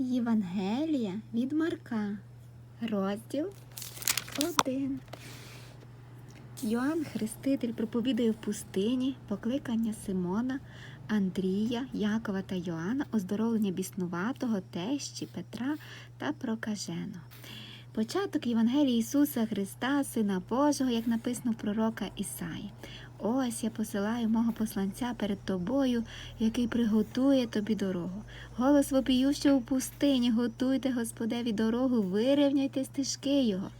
Євангелія від Марка, розділ 1. Йоанн Хреститель проповідує в пустині покликання Симона, Андрія, Якова та Йоанна, оздоровлення біснуватого, тещі Петра та прокаженого. Початок Євангелії Ісуса Христа, Сина Божого, як написано в пророка Ісаї. Ось я посилаю мого посланця перед тобою, який приготує тобі дорогу. Голос вопіющого у пустині, готуйте Господеві дорогу, вирівняйте стежки його.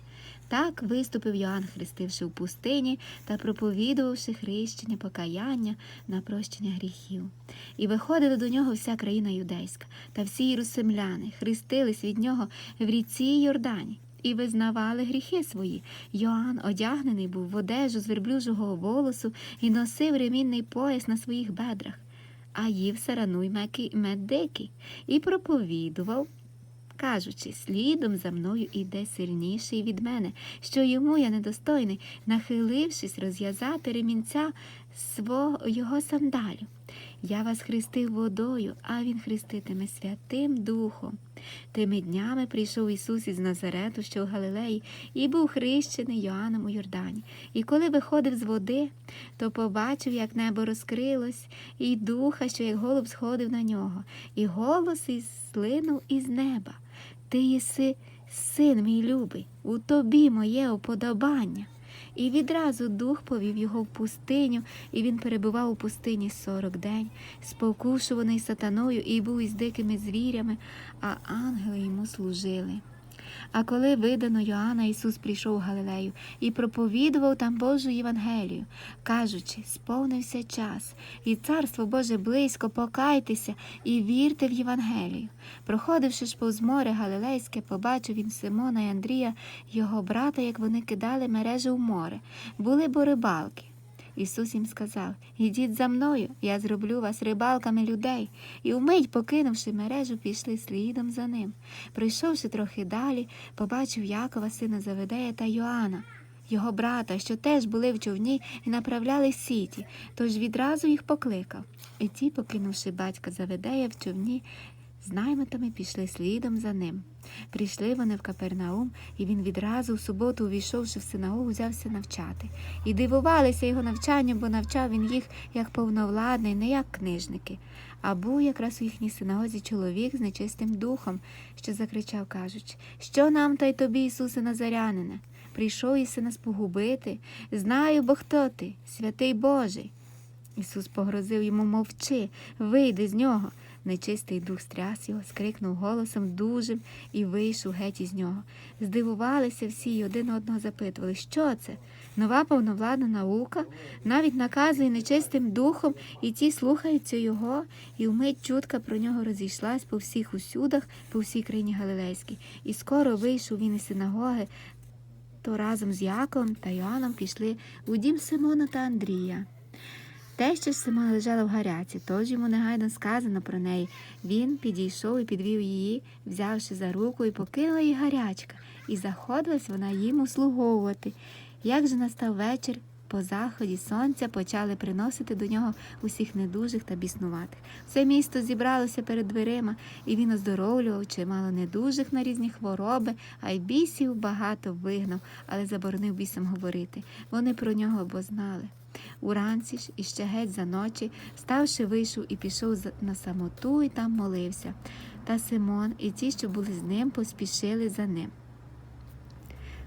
Так виступив Йоанн, хрестивши в пустині та проповідувавши хрещення покаяння на прощення гріхів. І виходила до нього вся країна юдейська та всі єрусимляни, хрестились від нього в ріці Йордані. І визнавали гріхи свої. Йоанн одягнений був в одежу з верблюжого волосу і носив ремінний пояс на своїх бедрах, а їв сарану й мед дикий, і проповідував, кажучи, слідом за мною іде сильніший від мене, що йому я недостойний, нахилившись розв'язати ремінця свого його сандалю. Я вас хрестив водою, а він хреститиме Святим Духом. Тими днями прийшов Ісус із Назарету, що в Галилеї, і був хрещений Йоанном у Йордані. І коли виходив з води, то побачив, як небо розкрилось, і духа, що як голуб сходив на нього, і голос із слинув із неба. Ти єси син мій любий, у тобі моє уподобання. І відразу дух повів його в пустиню, і він перебував у пустині сорок день, спокушуваний сатаною, і був із дикими звірями, а ангели йому служили. А коли видано Йоанна, Ісус прийшов у Галилею і проповідував там Божу Євангелію, кажучи, сповнився час, і царство Боже близько, покайтеся і вірте в Євангелію. Проходивши ж повз море Галилейське, побачив він Симона і Андрія, його брата, як вони кидали мережі в море. Були бо рибалки. Ісус їм сказав: Ідіть за мною, я зроблю вас рибалками людей. І вмить, покинувши мережу, пішли слідом за ним. Прийшовши трохи далі, побачив Якова, сина Заведея та Йоанна, його брата, що теж були в човні і направляли сіті, тож відразу їх покликав. І ті, покинувши батька Заведея в човні, з наймитами пішли слідом за ним. Прийшли вони в Капернаум, і він відразу в суботу, увійшовши в синагогу, взявся навчати. І дивувалися його навчанням, бо навчав він їх як повновладний, не як книжники. А був якраз у їхній синагозі чоловік з нечистим духом, що закричав, кажучи, що нам та й тобі, Ісусе Назарянине? Прийшов іси нас погубити. Знаю, бо хто ти, святий Божий. Ісус погрозив йому мовчи, вийди з нього. Нечистий дух стряс його, скрикнув голосом дужим і вийшов геть із нього. Здивувалися всі й один одного запитували, що це? Нова повновладна наука, навіть наказує нечистим духом, і ті слухаються його, і вмить чутка про нього розійшлась по всіх усюдах, по всій країні Галилейській. І скоро вийшов він із синагоги, то разом з Яковом та Йоанном пішли у дім Симона та Андрія. Те, що Симон лежала в гаряці, тож йому негайно сказано про неї. Він підійшов і підвів її, взявши за руку, і покинула її гарячка, і заходилась вона їм услуговувати. Як же настав вечір, по заході сонця почали приносити до нього усіх недужих та біснуватих. Все місто зібралося перед дверима, і він оздоровлював чимало недужих на різні хвороби, а й бісів багато вигнав, але заборонив бісам говорити. Вони про нього бо знали. Уранці ж іще геть за ночі, ставши, вийшов і пішов на самоту і там молився. Та Симон і ті, що були з ним, поспішили за ним.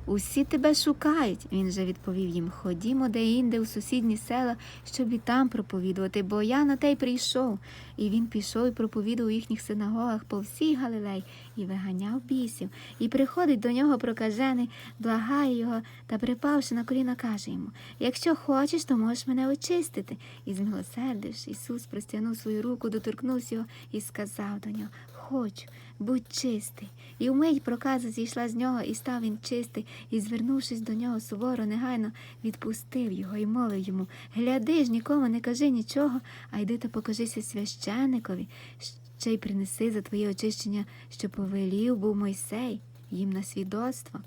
Усі тебе шукають, він же відповів їм. Ходімо де-інде у сусідні села, щоб і там проповідувати, бо я на те й прийшов. І він пішов і проповідав у їхніх синагогах по всій Галилей і виганяв бісів. І приходить до нього прокажений, благає його та, припавши на коліна, каже йому: Якщо хочеш, то можеш мене очистити. І змилосердивши, Ісус простягнув свою руку, доторкнувся його і сказав до нього: Хочу, будь чистий. І вмить проказа зійшла з нього, і став він чистий, і, звернувшись до нього суворо, негайно відпустив його і мовив йому: Гляди ж, нікому не кажи нічого, а йди та покажися священикові, ще й принеси за твоє очищення, що повелів був Мойсей їм на свідоцтво.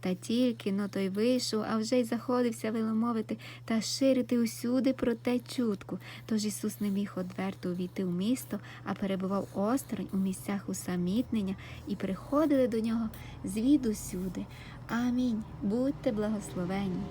Та тільки но той вийшов, а вже й заходився виломовити та ширити усюди про те чутку. Тож Ісус не міг одверто увійти в місто, а перебував осторонь у місцях усамітнення, і приходили до нього звідусюди. Амінь. Будьте благословенні.